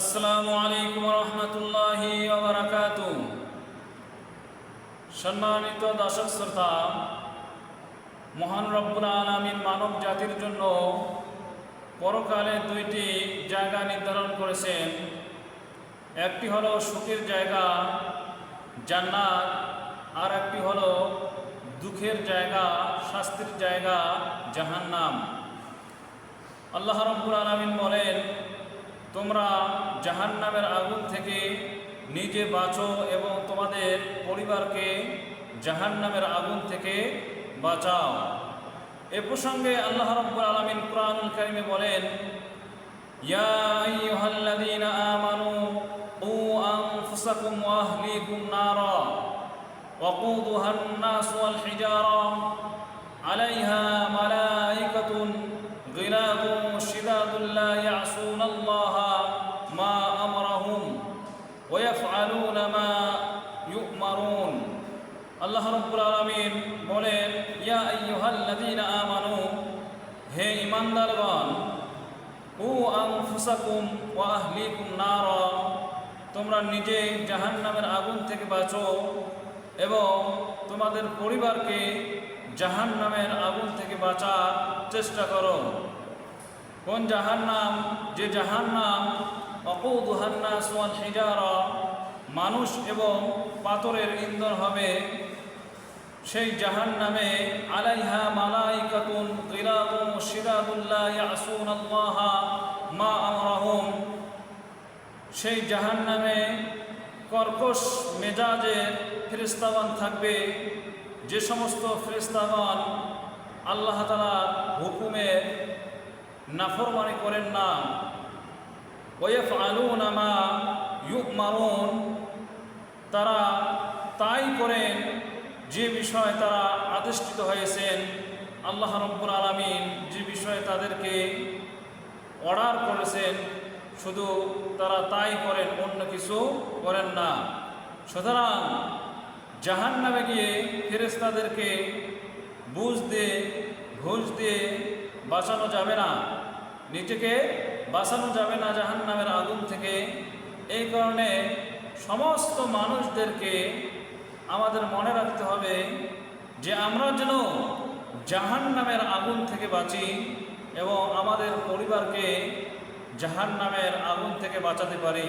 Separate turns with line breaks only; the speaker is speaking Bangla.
আসসালামু আলাইকুম রহমতুল্লাহি ওবরাকাত সম্মানিত দর্শক শ্রোতা, মহান রব্বুল মানব জাতির জন্য পরকালে দুইটি জায়গা নির্ধারণ করেছেন। একটি হলো সুখের জায়গা, জান্নাত, আর একটি হলো দুঃখের জায়গা, শাস্তির জায়গা, জাহান্নাম। আল্লাহ রব্বুল আলমিন বলেন তোমরা জাহান্নামের আগুন থেকে নিজে বাঁচো এবং তোমাদের পরিবারকে জাহান্নামের আগুন থেকে বাঁচাও। এ প্রসঙ্গে আল্লাহ রব্বুল আলমিন কুরআনুল কারিমে বলেন, ইয়া ويفعلون ما يؤمرون আল্লাহ রব্বুল আলমিন বলেন ইয়া আইয়ুহাল্লাযীনা আমানু হে ঈমানদারগণ উ আনফুসাকুম ওয়া আহলিকুম নারা তোমরা নিজে জাহান্নামের আগুন থেকে বাঁচো এবং তোমাদের পরিবারকে জাহান্নামের আগুন থেকে বাঁচার চেষ্টা করো কোন জাহান্নাম যে জাহান্নাম অকৌদুহান্না সোয়াল হিজারা মানুষ এবং পাথরের ইন্ধন হবে। সেই জাহান নামে আলাইহা শিরাদুল্লাহ ইয়াসুন আল্লাহ মা আমরাহুম। সেই জাহান নামে কর্কশ মেজাজের ফেরিস্তাবান থাকবে। যে সমস্ত ফেরিস্তাবান আল্লাহ তালার হুকুমের নাফরমানি করেন না। ওয়েফ আলু নামা ইউক মারুন তারা তাই করেন যে বিষয়ে তারা আদিষ্ঠিত হয়েছেন, আল্লাহ রব্বুল আলমিন যে বিষয়ে তাদেরকে অর্ডার করেছেন, শুধু তারা তাই করেন, অন্য কিছু করেন না। সুতরাং জাহান নামে গিয়ে ফেরেস্তাদেরকে বুঝ দিয়ে, ঘুষ দিয়ে বাঁচানো যাবে না। নিজেকে বাঁচানো যাবে না জাহান নামের আগুন থেকে। এই কারণে সমস্ত মানুষদেরকে আমাদের মনে রাখতে হবে যে আমরা যেন জাহান নামের আগুন থেকে বাঁচি এবং আমাদের পরিবারকে জাহান নামের আগুন থেকে বাঁচাতে পারি।